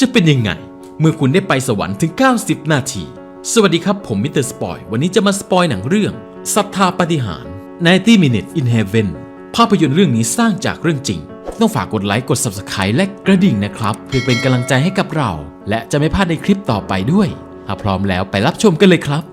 จะเป็นยังไง เมื่อคุณได้ไปสวรรค์ถึง 90 นาที สวัสดีครับผมมิสเตอร์สปอยวันนี้จะมาสปอยหนังเรื่องศรัทธาปฏิหาร90 Minutes in Heaven ภาพยนตร์เรื่องนี้สร้างจากเรื่องจริง ต้องฝากกดไลค์กด Subscribe และกระดิ่งนะครับ เพื่อเป็นกำลังใจให้กับเรา และจะไม่พลาดในคลิปต่อไปด้วยถ้าพร้อมแล้วไปรับชมกันเลยครับ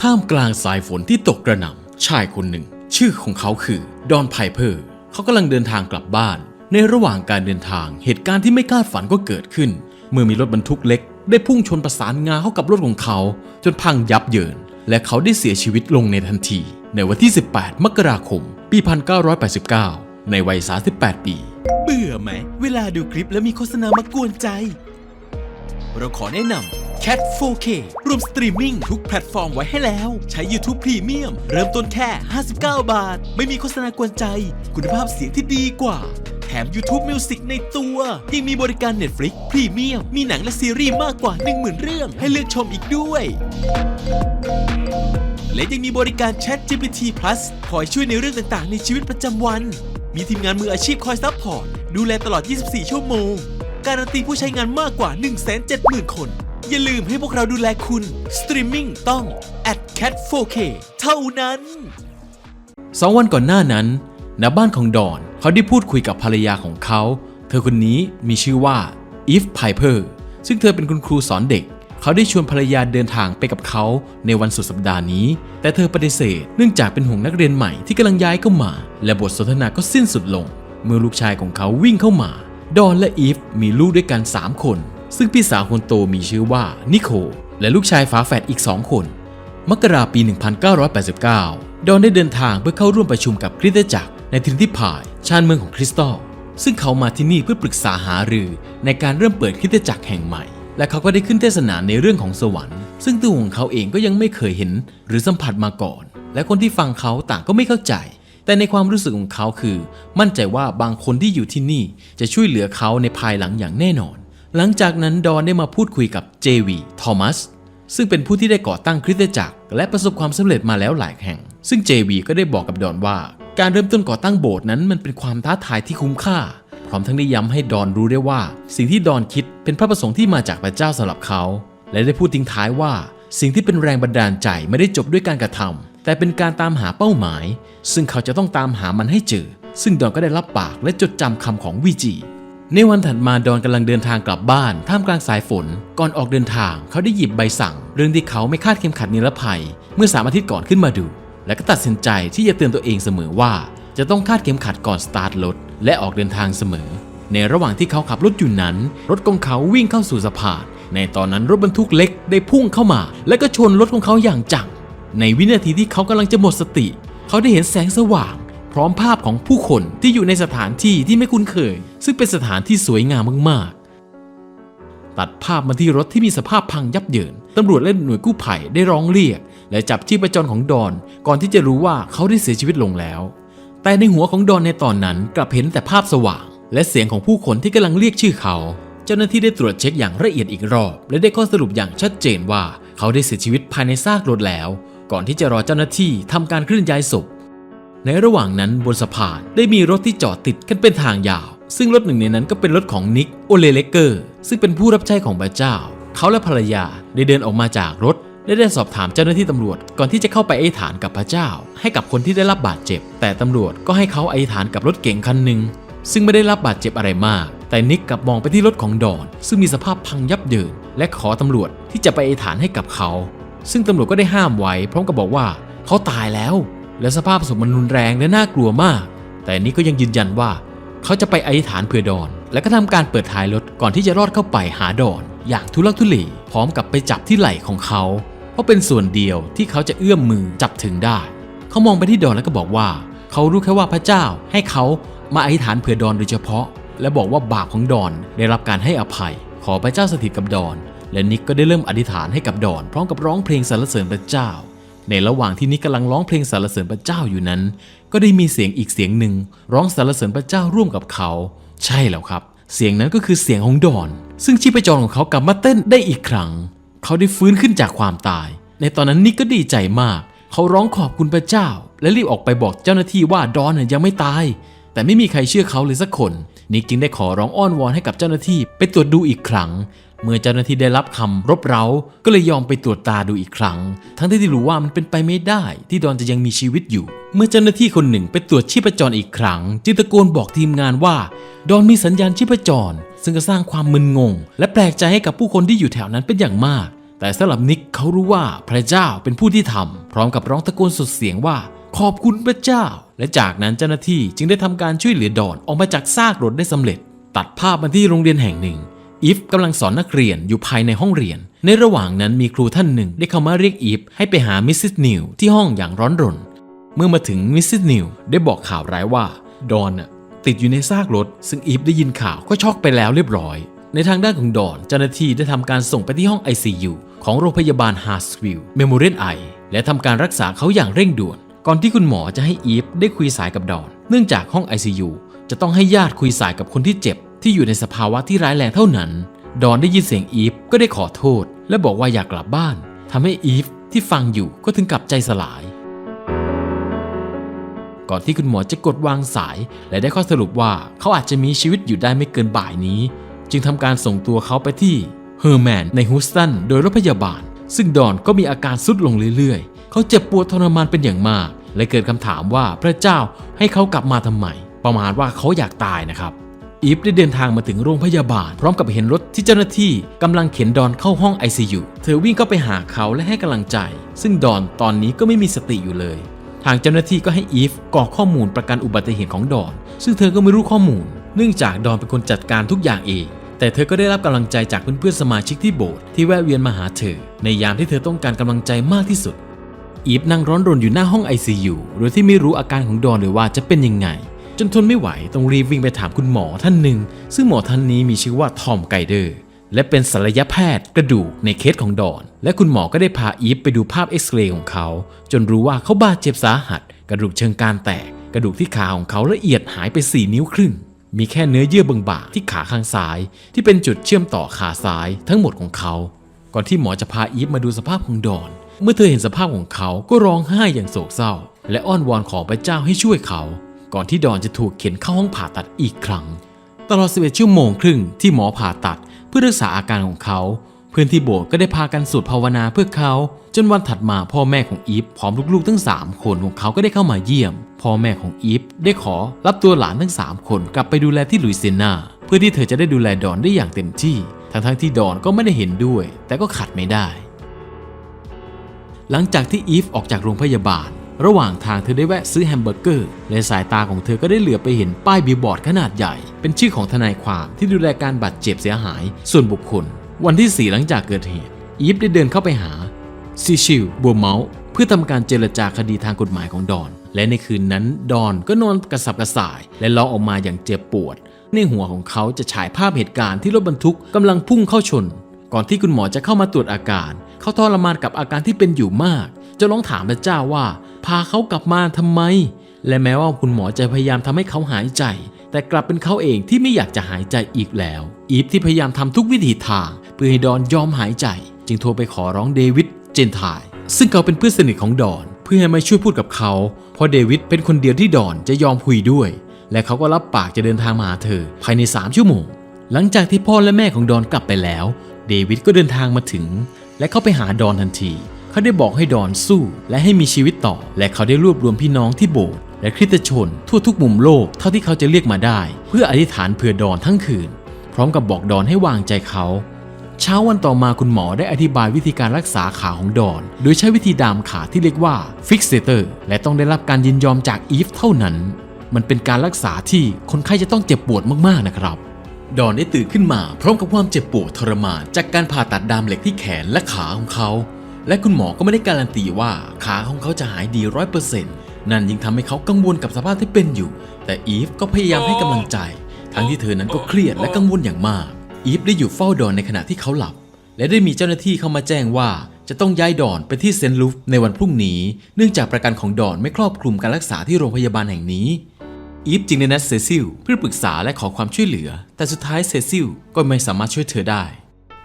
ท่ามกลางสายฝนที่ตกกระหน่ำชายคนหนึ่ง ชื่อของเขาคือดอนไพเพอร์เขากำลังเดินทางกลับบ้าน ในระหว่างการเดินทางเหตุการณ์ที่ไม่คาดฝันก็เกิดขึ้น เมื่อมีรถบรรทุกเล็ก ได้พุ่งชนประสานงาเข้ากับรถของเขา จนพังยับเยิน และเขาได้เสียชีวิตลงในทันที ในวันที่ 18 มกราคม ปี 1989 ในวัย 38 ปี เบื่อไหม เวลาดูคลิปแล้วมีโฆษณามากวนใจ เราขอแนะนำ Cat 4K รวมสตรีมมิ่งทุกแพลตฟอร์มไว้ให้แล้ว ใช้ YouTube Premium เริ่มต้นแค่ 59 บาท ไม่มีโฆษณากวนใจ คุณภาพเสียงที่ดีกว่า แถม YouTube Music ในตัวยังมีบริการ Netflix Premium มีหนังและซีรีส์มากกว่า 10,000 เรื่อง ให้เลือกชมอีกด้วย และยังมีบริการ Chat GPT Plus คอยช่วยในเรื่องต่างๆ ในชีวิตประจำวัน มีทีมงานมืออาชีพคอยซัพพอร์ตดูแลตลอด 24 ชั่วโมง การันตีผู้ใช้งานมากกว่า 170,000 คน อย่าลืมให้พวกเราดูแลคุณ สตรีมมิ่งต้อง at cat 4k เท่านั้นสองวันก่อนหน้านั้น ณบ้านของดอนเขาได้พูดคุยกับภรรยาของเขา เธอคนนี้มีชื่อว่าอีฟไพเพอร์ซึ่งเธอเป็นคุณครูสอนเด็ก เขาได้ชวนภรรยาเดินทางไปกับเขาในวันสุดสัปดาห์นี้ แต่เธอปฏิเสธเนื่องจากเป็นห่วงนักเรียนใหม่ที่กำลังย้ายเข้ามา และบทสนทนาก็สิ้นสุดลง เมื่อลูกชายของเขาวิ่งเข้ามา ดอนและอีฟมีลูกด้วยกัน 3 คน ซึ่งพี่สาวคนโตมีชื่อว่านิโคลและลูกชายฝาแฝดอีก2คน มกราปี 1989 ดอนได้เดินทางเพื่อเข้าร่วมประชุมกับคริสตจักร ในทินทิพายชานเมืองของคริสตัลซึ่งเขามาที่นี่เพื่อปรึกษาหารือในการเริ่มเปิดคริสตจักรแห่งใหม่ และเขาก็ได้ขึ้นเทศนาในเรื่องของสวรรค์ ซึ่งตัวของเขาเองก็ยังไม่เคยเห็นหรือสัมผัสมาก่อน และคนที่ฟังเขาต่างก็ไม่เข้าใจ แต่ในความรู้สึกของเขาคือ มั่นใจว่าบางคนที่อยู่ที่นี่จะช่วยเหลือเขาในภายหลังอย่างแน่นอน หลังจากนั้นดอนได้มาพูดคุยกับเจวีทอมัสซึ่งเป็นผู้ที่ได้ก่อตั้งคริสตจักร และประสบความสำเร็จมาแล้วหลายแห่ง ซึ่ง JV ก็ได้บอกกับดอนว่า การเริ่มต้นก่อตั้งโบสถ์นั้นมันเป็นความท้าทายที่คุ้มค่า พร้อมทั้งได้ย้ำให้ดอนรู้ได้ว่า สิ่งที่ดอนคิดเป็นพระประสงค์ที่มาจากพระเจ้าสำหรับเขา และได้พูดทิ้งท้ายว่า สิ่งที่เป็นแรงบันดาลใจไม่ได้จบด้วยการกระทำแต่เป็นการตามหาเป้าหมาย ซึ่งเขาจะต้องตามหามันให้เจอ ซึ่งดอนก็ได้รับปากและจดจำคำของวีจีในวันถัดมาดอนกำลังเดินทางกลับบ้าน ท่ามกลางสายฝน ก่อนออกเดินทาง เขาได้หยิบใบสั่ง เรื่องที่เขาไม่คาดเข็มขัดนิรภัย เมื่อสามอาทิตย์ก่อนขึ้นมาดู และก็ตัดสินใจที่จะเตือนตัวเองเสมอว่า จะต้องคาดเข็มขัดก่อนสตาร์ทรถและออกเดินทางเสมอ ในระหว่างที่เขาขับรถอยู่นั้น รถของเขาวิ่งเข้าสู่สะพาน ในตอนนั้นรถบรรทุกเล็กได้พุ่งเข้ามา และก็ชนรถของเขาอย่างจัง ในวินาทีที่เขากำลังจะหมดสติ เขาได้เห็นแสงสว่าง พร้อมภาพของผู้คนที่อยู่ในสถานที่ที่ไม่คุ้นเคย ซึ่งเป็นสถานที่สวยงามมากๆตัดภาพมาที่รถที่มีสภาพพังยับเยิน ตำรวจและหน่วยกู้ภัยได้ร้องเรียก และจับชีพจรของดอนก่อนที่จะรู้ว่าเขาได้เสียชีวิตลงแล้ว แต่ในหัวของดอนในตอนนั้นกลับเห็นแต่ภาพสว่าง และเสียงของผู้คนที่กำลังเรียกชื่อเขา เจ้าหน้าที่ได้ตรวจเช็คอย่างละเอียดอีกรอบ และได้ข้อสรุปอย่างชัดเจนว่าเขาได้เสียชีวิตภายในซากรถแล้ว ก่อนที่จะรอเจ้าหน้าที่ทำการเคลื่อนย้ายศพในระหว่างนั้นบนสะพานได้มีรถที่จอดติดกันเป็นทางยาว ซึ่งรถหนึ่งในนั้นก็เป็นรถของนิกโอเลเลเกอร์ ซึ่งเป็นผู้รับใช้ของพระเจ้า เขาและภรรยาได้เดินออกมาจากรถ และได้สอบถามเจ้าหน้าที่ตำรวจก่อนที่จะเข้าไปอธิษฐานกับพระเจ้า ให้กับคนที่ได้รับบาดเจ็บ แต่ตำรวจก็ให้เขาอธิษฐานกับรถเก๋งคันหนึ่งซึ่งไม่ได้รับบาดเจ็บอะไรมาก แต่นิกกลับมองไปที่รถของดอน ซึ่งมีสภาพพังยับเยินและขอตำรวจที่จะไปอธิษฐานให้กับเขา ซึ่งตำรวจก็ได้ห้ามไว้พร้อมกับบอกว่าเขาตายแล้ว และสภาพศพมันรุนแรงและน่ากลัวมาก แต่นี่ก็ยังยืนยันว่า เขาจะไปอธิษฐานเพื่อดอน และก็ทำการเปิดท้ายรถก่อนที่จะรอดเข้าไปหาดอน อย่างทุลักทุเลพร้อมกับไปจับที่ไหล่ของเขา เพราะเป็นส่วนเดียวที่เขาจะเอื้อมมือจับถึงได้ เขามองไปที่ดอนแล้วก็บอกว่า เขารู้แค่ว่าพระเจ้าให้เขามาอธิษฐานเพื่อดอนโดยเฉพาะ และบอกว่าบาปของดอนได้รับการให้อภัย ขอพระเจ้าสถิตกับดอน และนิกก็ได้เริ่มอธิษฐานให้กับดอน พร้อมกับร้องเพลงสรรเสริญพระเจ้า ในระหว่างที่นิกกำลังร้องเพลงสรรเสริญพระเจ้าอยู่นั้น ก็ได้มีเสียงอีกเสียงหนึ่งร้องสรรเสริญพระเจ้าร่วมกับเขา ใช่แล้วครับ เสียงนั้นก็คือเสียงของดอน ซึ่งชีพจรของเขากลับมาเต้นได้อีกครั้ง เขาได้ฟื้นขึ้นจากความตาย ในตอนนั้นนิกก็ดีใจมาก เขาร้องขอบคุณพระเจ้า และรีบออกไปบอกเจ้าหน้าที่ว่าดอนยังไม่ตาย แต่ไม่มีใครเชื่อเขาเลยสักคน นิกจึงได้ขอร้องอ้อนวอนให้กับเจ้าหน้าที่ไปตรวจดูอีกครั้ง เมื่อเจ้าหน้าที่ได้รับคำรบเร้า ก็เลยยอมไปตรวจตาดูอีกครั้ง ทั้งที่รู้ว่ามันเป็นไปไม่ได้ ที่ดอนจะยังมีชีวิตอยู่ เมื่อเจ้าหน้าที่คนหนึ่งไปตรวจชีพจรอีกครั้ง จึงตะโกนบอกทีมงานว่า ดอนมีสัญญาณชีพจรซึ่งก็สร้างความมึนงง และแปลกใจให้กับผู้คนที่อยู่แถวนั้นเป็นอย่างมาก แต่สำหรับนิกเขารู้ว่าพระเจ้าเป็นผู้ที่ทำพร้อมกับร้องตะโกนสุดเสียงว่า ขอบคุณพระเจ้า และจากนั้นเจ้าหน้าที่จึงได้ทำการช่วยเหลือดอนออกมาจากซากรถได้สำเร็จ ตัดภาพมาที่โรงเรียนแห่งหนึ่งอีฟกำลังสอนนักเรียนอยู่ภายในห้องเรียน ในระหว่างนั้นมีครูท่านหนึ่งได้เข้ามาเรียกอีฟให้ไปหามิสซิสนิวที่ห้องอย่างร้อนรน เมื่อมาถึงมิสซิสนิวได้บอกข่าวร้ายว่าดอนน่ะติดอยู่ในซากรถ ซึ่งอีฟได้ยินข่าวก็ช็อกไปแล้วเรียบร้อย ในทางด้านของดอนเจ้าหน้าที่ได้ทำการส่งไปที่ห้อง ICU ของโรงพยาบาลฮาร์สวิลล์เมโมเรียลไอและทำการรักษาเขาอย่างเร่งด่วน ก่อนที่คุณหมอจะให้อีฟได้คุยสายกับดอน เนื่องจากห้อง ICU จะต้องให้ญาติคุยสายกับคนที่เจ็บ ที่อยู่ในสภาวะที่ร้ายแรงเท่านั้น ดอนได้ยินเสียงอีฟก็ได้ขอโทษ และบอกว่าอยากกลับบ้านทำให้อีฟที่ฟังอยู่ก็ถึงกับใจสลาย ก่อนที่คุณหมอจะกดวางสาย และได้ข้อสรุปว่าเขาอาจจะมีชีวิตอยู่ได้ไม่เกินบ่ายนี้ จึงทำการส่งตัวเขาไปที่ เฮอร์แมนในฮูสตันโดยรถพยาบาล ซึ่งดอนก็มีอาการสุดลงเรื่อยๆ เขาเจ็บปวดทรมานเป็นอย่างมาก และเกิดคำถามว่าพระเจ้าให้เขากลับมาทำไม ประมาณว่าเขาอยากตายนะครับ อีฟได้เดินทางมาถึงโรงพยาบาล พร้อมกับเห็นรถที่เจ้าหน้าที่กำลังเข็นดอนเข้าห้อง ICU เธอวิ่งเข้าไปหาเขาและให้กำลังใจ ซึ่งดอนตอนนี้ก็ไม่มีสติอยู่เลยทางเจ้าหน้าที่ก็ให้อีฟกรอกข้อมูลประกันอุบัติเหตุของดอน ซึ่งเธอก็ไม่รู้ข้อมูล เนื่องจากดอนเป็นคนจัดการทุกอย่างเอง แต่เธอก็ได้รับกำลังใจจากเพื่อนๆสมาชิกที่โบสถ์ที่แวะเวียนมาหาเธอ ในยามที่เธอต้องการกำลังใจมากที่สุด อีฟนั่งร้อนรนอยู่หน้าห้อง ICU โดยที่ไม่รู้อาการของดอนหรือว่าจะเป็นยังไง จนทนไม่ไหวต้องรีบวิ่งไปถามคุณหมอท่านหนึ่ง ซึ่งหมอท่านนี้มีชื่อว่าทอมไกเดอร์และเป็นศัลยแพทย์กระดูกในเคสของดอน และคุณหมอก็ได้พาอีฟไปดูภาพเอ็กซเรย์ของเขา จนรู้ว่าเขาบาดเจ็บสาหัส กระดูกเชิงกรานแตก กระดูกที่ขาของเขาละเอียดหายไป 4 นิ้วครึ่ง มีแค่เนื้อเยื่อบางๆที่ขาข้างซ้าย ที่เป็นจุดเชื่อมต่อขาซ้ายทั้งหมดของเขา ก่อนที่หมอจะพาอีฟมาดูสภาพของดอน เมื่อเธอเห็นสภาพของเขาก็ร้องไห้อย่างโศกเศร้า และอ้อนวอนขอพระเจ้าให้ช่วยเขา ก่อนที่ดอนจะถูกเข็นเข้าห้องผ่าตัดอีกครั้ง ตลอด 11 ชั่วโมงครึ่งที่หมอผ่าตัดเพื่อรักษาอาการของเขา เพื่อนที่โบสถ์ก็ได้พากันสวดภาวนาเพื่อเขา จนวันถัดมาพ่อแม่ของอีฟพร้อมลูกๆ ทั้ง 3 คนของเขาก็ได้เข้ามาเยี่ยม พ่อแม่ของอีฟได้ขอรับตัวหลานทั้ง 3 คนกลับไปดูแลที่ลุยเซียนา เพื่อที่เธอจะได้ดูแลดอนได้อย่างเต็มที่ ทั้งๆที่ดอนก็ไม่ได้เห็นด้วย แต่ก็ขัดไม่ได้ หลังจากที่อีฟออกจากโรงพยาบาลระหว่างทางเธอได้แวะซื้อแฮมเบอร์เกอร์และสายตาของเธอก็ได้เหลือไปเห็นป้ายบิลบอร์ดขนาดใหญ่ เป็นชื่อของทนายความที่ดูแลการบาดเจ็บเสียหาย ส่วนบุคคล วันที่ 4 หลังจากเกิดเหตุ อีฟได้เดินเข้าไปหาซิชิลบัวเมาส์เพื่อทำการเจรจาคดีทางกฎหมายของดอน และในคืนนั้นดอนก็นอนกระสับกระส่าย และร้องออกมาอย่างเจ็บปวด ในหัวของเขาจะฉายภาพเหตุการณ์ที่รถบรรทุกกำลังพุ่งเข้าชน ก่อนที่คุณหมอจะเข้ามาตรวจอาการ เขาทรมานกับอาการที่เป็นอยู่มากจะร้องถามพระเจ้าว่า พาเขากลับมาทำไม และแม้ว่าคุณหมอจะพยายามทำให้เขาหายใจ แต่กลับเป็นเขาเองที่ไม่อยากจะหายใจอีกแล้ว อีฟที่พยายามทำทุกวิถีทาง เพื่อให้ดอนยอมหายใจ จึงโทรไปขอร้องเดวิดเจนทาย ซึ่งเขาเป็นเพื่อนสนิทของดอน เพื่อให้มาช่วยพูดกับเขา เพราะเดวิดเป็นคนเดียวที่ดอนจะยอมคุยด้วย และเขาก็รับปากจะเดินทางมาหาเธอ ภายใน 3 ชั่วโมง หลังจากที่พ่อและแม่ของดอนกลับไปแล้ว เดวิดก็เดินทางมาถึง และเข้าไปหาดอนทันที เขาได้บอกให้ดอนสู้ และให้มีชีวิตต่อ และเขาได้รวบรวมพี่น้องที่โบสถ์ และคริสตชนทั่วทุกมุมโลกเท่าที่เขาจะเรียกมาได้ เพื่ออธิษฐานเผื่อดอนทั้งคืน พร้อมกับบอกดอนให้วางใจเขา เช้าวันต่อมาคุณหมอได้อธิบายวิธีการรักษาขาของดอน โดยใช้วิธีดามขาที่เรียกว่า fixator และต้องได้รับการยินยอมจากอีฟเท่านั้น มันเป็นการรักษาที่คนไข้จะต้องเจ็บปวดมากๆนะครับดอนได้ตื่นขึ้นมาพร้อมกับความเจ็บปวดทรมานจากการผ่าตัดดามเหล็กที่แขนและขาของเขา และคุณหมอก็ไม่ได้การันตีว่าขาของเขาจะหายดีร้อยเปอร์เซ็นต์ นั่นยิ่งทำให้เขากังวลกับสภาพที่เป็นอยู่ แต่อีฟก็พยายามให้กำลังใจ ทั้งที่เธอนั้นก็เครียดและกังวลอย่างมาก อีฟได้อยู่เฝ้าดอนในขณะที่เขาหลับ และได้มีเจ้าหน้าที่เข้ามาแจ้งว่า จะต้องย้ายดอนไปที่เซนต์ลูฟในวันพรุ่งนี้ เนื่องจากประกันของดอนไม่ครอบคลุมการรักษาที่โรงพยาบาลแห่งนี้อีฟจึงได้นัดเซซิลเพื่อปรึกษาและขอความช่วยเหลือ แต่สุดท้ายเซซิลก็ไม่สามารถช่วยเธอได้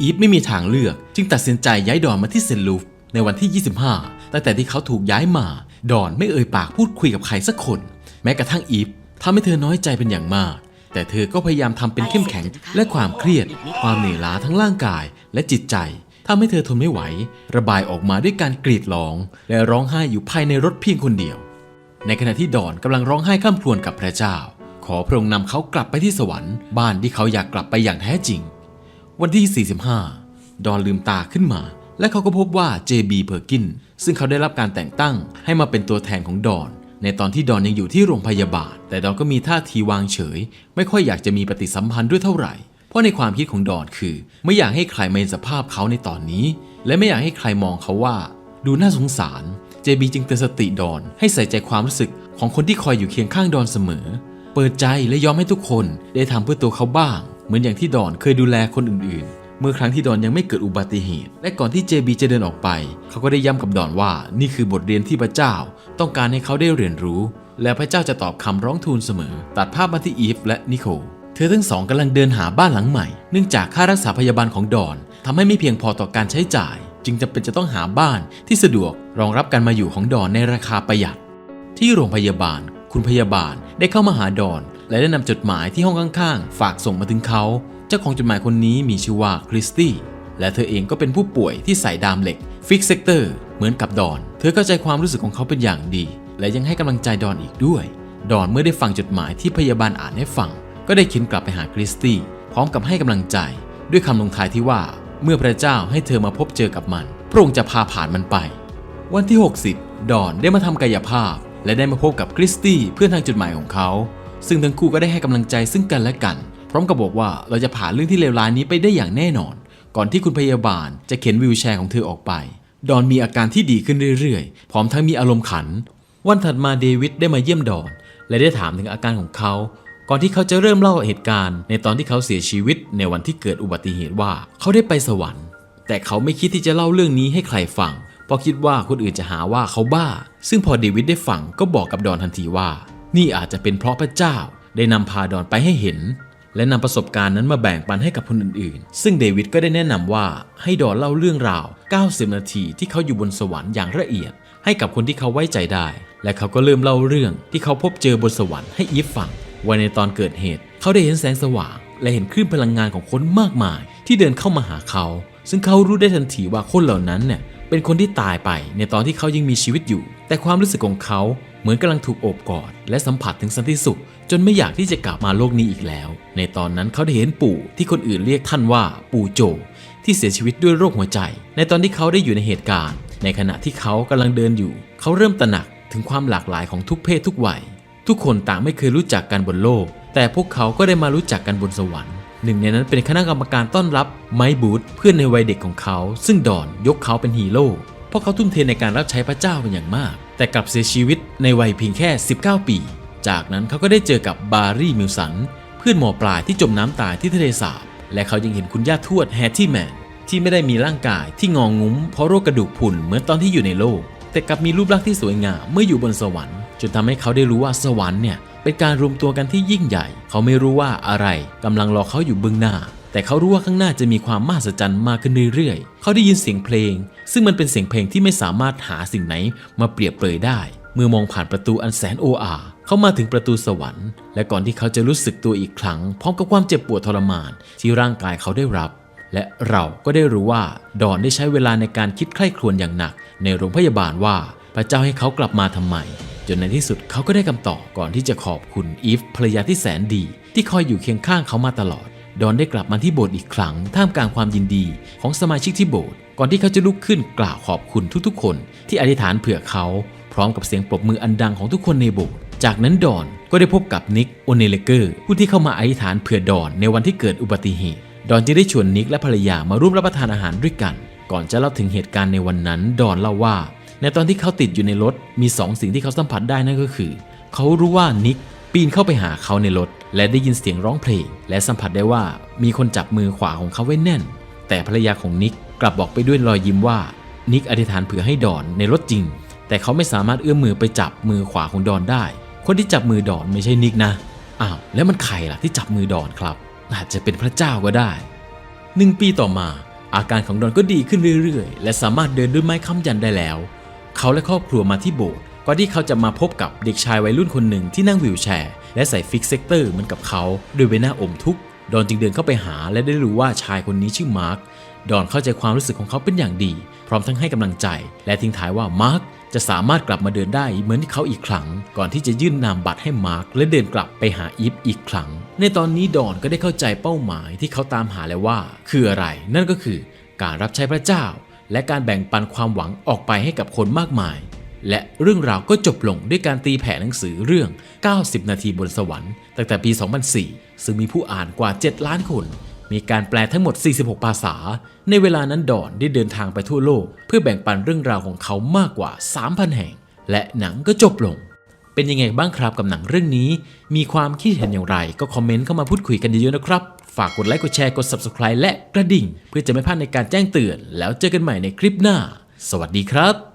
อีฟไม่มีทางเลือก จึงตัดสินใจย้ายดอนมาที่เซนต์ลูฟในวันที่ 25 ตั้งแต่ที่เขาถูกย้ายมา ดอนไม่เอ่ยปากพูดคุยกับใครสักคน แม้กระทั่งอีฟทำให้เธอน้อยใจเป็นอย่างมาก แต่เธอก็พยายามทำเป็นเข้มแข็ง และความเครียด ความเหนื่อยล้าทั้งร่างกายและจิตใจทำให้เธอทนไม่ไหว ระบายออกมาด้วยการกรีดร้อง และร้องไห้อยู่ภายในรถเพียงคนเดียว ในขณะที่ดอนกำลังร้องไห้ข้ามครวญกับพระเจ้า ขอพระองค์นำเขากลับไปที่สวรรค์บ้านที่เขาอยากกลับไปอย่างแท้จริง วันที่ 45 ดอนลืมตาขึ้นมา และเขาก็พบว่า JB เพอร์กินซึ่งเขาได้รับการแต่งตั้งให้มาเป็นตัวแทนของดอน ในตอนที่ดอนยังอยู่ที่โรงพยาบาล แต่ดอนก็มีท่าทีวางเฉย ไม่ค่อยอยากจะมีปฏิสัมพันธ์ด้วยเท่าไหร่ เพราะในความคิดของดอนคือ ไม่อยากให้ใครมาเห็นสภาพเขาในตอนนี้ และไม่อยากให้ใครมองเขาว่า ดูน่าสงสาร JB จึงเตือนสติดอนให้ใส่ใจความรู้สึกของคนที่คอยอยู่เคียงข้างดอนเสมอ เปิดใจและยอมให้ทุกคนได้ทำเพื่อตัวเขาบ้าง เหมือนอย่างที่ดอนเคยดูแลคนอื่นๆ เมื่อครั้งที่ดอนยังไม่เกิดอุบัติเหตุ และก่อนที่ JB จะเดินออกไป เขาก็ได้ย้ำกับดอนว่านี่คือบทเรียนที่พระเจ้า ต้องการให้เขาได้เรียนรู้ และพระเจ้าจะตอบคำร้องทูลเสมอ ตัดภาพมาที่อีฟและนิโคลเธอทั้งสองกำลังเดินหาบ้านหลังใหม่ เนื่องจากค่ารักษาพยาบาลของดอนทำให้ไม่เพียงพอต่อการใช้จ่าย จึงจำเป็นจะต้องหาบ้านที่สะดวกรองรับการมาอยู่ของดอนในราคาประหยัด ที่โรงพยาบาล คุณพยาบาลได้เข้ามาหาดอน และได้นำจดหมายที่ห้องข้างๆ ฝากส่งมาถึงเขา จ้าของจดหมายคนนี้มีชื่อว่าคริสตี้และเธอเองก็เป็นผู้ป่วยที่ใส่ดามเหล็กฟิกเซกเตอร์เหมือนกับดอน เธอเข้าใจความรู้สึกของเขาเป็นอย่างดี และยังให้กำลังใจดอนอีกด้วย ดอนเมื่อได้ฟังจดหมายที่พยาบาลอ่านให้ฟัง ก็ได้เขียนกลับไปหาคริสตี้พร้อมกับให้กำลังใจ ด้วยคำลงท้ายที่ว่า เมื่อพระเจ้าให้เธอมาพบเจอกับมัน พระองค์จะพาผ่านมันไป วันที่ 60 ดอนได้มาทำกายภาพ และได้มาพบกับคริสตี้เพื่อนทางจดหมายของเขา ซึ่งทั้งคู่ก็ได้ให้กำลังใจซึ่งกันและกัน พร้อมกับบอกว่าเราจะผ่านเรื่องที่เลวร้ายนี้ไปได้อย่างแน่นอน ก่อนที่คุณพยาบาลจะเข็นวีลแชร์ของเธอออกไป ดอนมีอาการที่ดีขึ้นเรื่อยๆ พร้อมทั้งมีอารมณ์ขัน วันถัดมาเดวิดได้มาเยี่ยมดอน และได้ถามถึงอาการของเขา ก่อนที่เขาจะเริ่มเล่าเหตุการณ์ ในตอนที่เขาเสียชีวิตในวันที่เกิดอุบัติเหตุว่าเขาได้ไปสวรรค์ แต่เขาไม่คิดที่จะเล่าเรื่องนี้ให้ใครฟังเพราะคิดว่าคนอื่นจะหาว่าเขาบ้า ซึ่งพอเดวิดได้ฟังก็บอกกับดอนทันทีว่า นี่อาจจะเป็นเพราะพระเจ้า ได้นำพาดอนไปให้เห็น และนำประสบการณ์นั้นมาแบ่งปันให้กับคนอื่นๆ ซึ่งเดวิดก็ได้แนะนำว่าให้ดอเล่าเรื่องราว 90 นาทีที่เขาอยู่บนสวรรค์อย่างละเอียด ให้กับคนที่เขาไว้ใจได้ และเขาก็เริ่มเล่าเรื่องที่เขาพบเจอบนสวรรค์ให้อีฟฟังว่าในตอนเกิดเหตุ เขาได้เห็นแสงสว่าง และเห็นคลื่นพลังงานของคนมากมาย ที่เดินเข้ามาหาเขา ซึ่งเขารู้ได้ทันทีว่าคนเหล่านั้นเนี่ยเป็นคนที่ตายไปในตอนที่เขายังมีชีวิตอยู่ แต่ความรู้สึกของเขาเหมือนกำลังถูกโอบกอด และสัมผัสถึงสันติสุข จนไม่อยากที่จะกลับมาโลกนี้อีกแล้ว ในตอนนั้นเขาได้เห็นปู่ที่คนอื่นเรียกท่านว่าปู่โจ ที่เสียชีวิตด้วยโรคหัวใจ ในตอนที่เขาได้อยู่ในเหตุการณ์ ในขณะที่เขากำลังเดินอยู่ เขาเริ่มตระหนักถึงความหลากหลายของทุกเพศทุกวัย ทุกคนต่างไม่เคยรู้จักกันบนโลก แต่พวกเขาก็ได้มารู้จักกันบนสวรรค์หนึ่งในนั้นเป็นคณะกรรมการต้อนรับไมค์บูธเพื่อนในวัยเด็กของเขา ซึ่งดอนยกเขาเป็นฮีโร่เพราะเขาทุ่มเทในการรับใช้พระเจ้าเป็นอย่างมาก แต่กลับเสียชีวิตในวัยเพียงแค่ 19 ปี จากนั้นเขาก็ได้เจอกับบาร์รี่มิลสันเพื่อนหมอปลายที่จมน้ำตายที่ทะเลสาบ และเขายังเห็นคุณย่าทวดแฮตตี้แมนที่ไม่ได้มีร่างกายที่งองงุ้มเพราะโรคกระดูกพรุนเหมือนตอนที่อยู่ในโลก แต่กลับมีรูปลักษณ์ที่สวยงามเมื่ออยู่บนสวรรค์ จนทำให้เขาได้รู้ว่าสวรรค์เนี่ยเป็นการรวมตัวกันที่ยิ่งใหญ่ เขาไม่รู้ว่าอะไรกำลังรอเขาอยู่เบื้องหน้า แต่เขารู้ว่าข้างหน้าจะมีความมหัศจรรย์มากขึ้นเรื่อยๆ เขาได้ยินเสียงเพลง ซึ่งมันเป็นเสียงเพลงที่ไม่สามารถหาสิ่งไหนมาเปรียบเปรยได้ เมื่อมองผ่านประตูอันแสนโออา เขามาถึงประตูสวรรค์ และก่อนที่เขาจะรู้สึกตัวอีกครั้ง พร้อมกับความเจ็บปวดทรมานที่ร่างกายเขาได้รับ และเราก็ได้รู้ว่าดอนได้ใช้เวลาในการคิดใคร่ครวญอย่างหนัก ในโรงพยาบาลว่าพระเจ้าให้เขากลับมาทำไม จนในที่สุดเขาก็ได้คำตอบก่อนที่จะขอบคุณอีฟภรรยาที่แสนดี ที่คอยอยู่เคียงข้างเขามาตลอด ดอนได้กลับมาที่โบสถ์อีกครั้ง ท่ามกลางความยินดีของสมาชิกที่โบสถ์ก่อนที่เขาจะลุกขึ้นกล่าวขอบคุณทุกๆ คน ที่อธิษฐานเผื่อเขา พร้อมกับเสียงปรบมืออันดังของทุกคนในโบสถ์ จากนั้นดอนก็ได้พบกับนิกโอเนเลเกอร์ผู้ที่เข้ามาอธิษฐานเผื่อดอนในวันที่เกิดอุบัติเหตุ ดอนจึงได้ชวนนิกและภรรยามาร่วมรับประทานอาหารด้วยกัน ก่อนจะเล่าถึงเหตุการณ์ในวันนั้น ดอนเล่าว่า ในตอนที่เขาติดอยู่ในรถมีสองสิ่งที่เขาสัมผัสได้นั่นก็คือ เขารู้ว่านิกปีนเข้าไปหาเขาในรถ และได้ยินเสียงร้องเพลง และสัมผัสได้ว่ามีคนจับมือขวาของเขาไว้แน่น แต่ภรรยาของนิกกลับบอกไปด้วยรอยยิ้มว่า นิกอธิษฐานเผื่อให้ดอนในรถจริง แต่เขาไม่สามารถเอื้อมมือไปจับมือขวาของดอนได้ คนที่จับมือดอนไม่ใช่นิกนะ อ้าว แล้วมันใครล่ะที่จับมือดอนครับ อาจจะเป็นพระเจ้าก็ได้หนึ่งปีต่อมา อาการของดอนก็ดีขึ้นเรื่อยๆ และสามารถเดินด้วยไม้ค้ำยันได้แล้ว เขาและครอบครัวมาที่โบสถ์ก่อนที่เขาจะมาพบกับเด็กชายวัยรุ่นคนหนึ่งที่นั่งวีลแชร์ และใส่ฟิกเซกเตอร์เหมือนกับเขาด้วยใบหน้าอมทุกข์ดอนจึงเดินเข้าไปหาและได้รู้ว่าชายคนนี้ชื่อมาร์คดอนเข้าใจความรู้สึกของเขาเป็นอย่างดี พร้อมทั้งให้กำลังใจ และทิ้งท้ายว่ามาร์ค จะสามารถกลับมาเดินได้เหมือนที่เขาอีกครั้ง ก่อนที่จะยื่นนามบัตรให้มาร์คและเดินกลับไปหาอีฟอีกครั้ง ในตอนนี้ดอนก็ได้เข้าใจเป้าหมายที่เขาตามหาแล้วว่า คืออะไร นั่นก็คือการรับใช้พระเจ้า และการแบ่งปันความหวังออกไปให้กับคนมากมาย และเรื่องราวก็จบลงด้วยการตีแผ่หนังสือเรื่อง 90 นาทีบนสวรรค์ตั้งแต่ปี 2004 ซึ่งมีผู้อ่านกว่า 7 ล้านคน มีการแปลทั้งหมด 46 ภาษา ในเวลานั้นดอนได้เดินทางไปทั่วโลก เพื่อแบ่งปันเรื่องราวของเขามากกว่า 3,000 แห่ง และหนังก็จบลง เป็นยังไงบ้างครับกับหนังเรื่องนี้ มีความคิดเห็นอย่างไร ก็คอมเมนต์เข้ามาพูดคุยกันเยอะๆนะครับ ฝากกดไลค์กดแชร์กด subscribe และกระดิ่ง เพื่อจะไม่พลาดในการแจ้งเตือน แล้วเจอกันใหม่ในคลิปหน้า สวัสดีครับ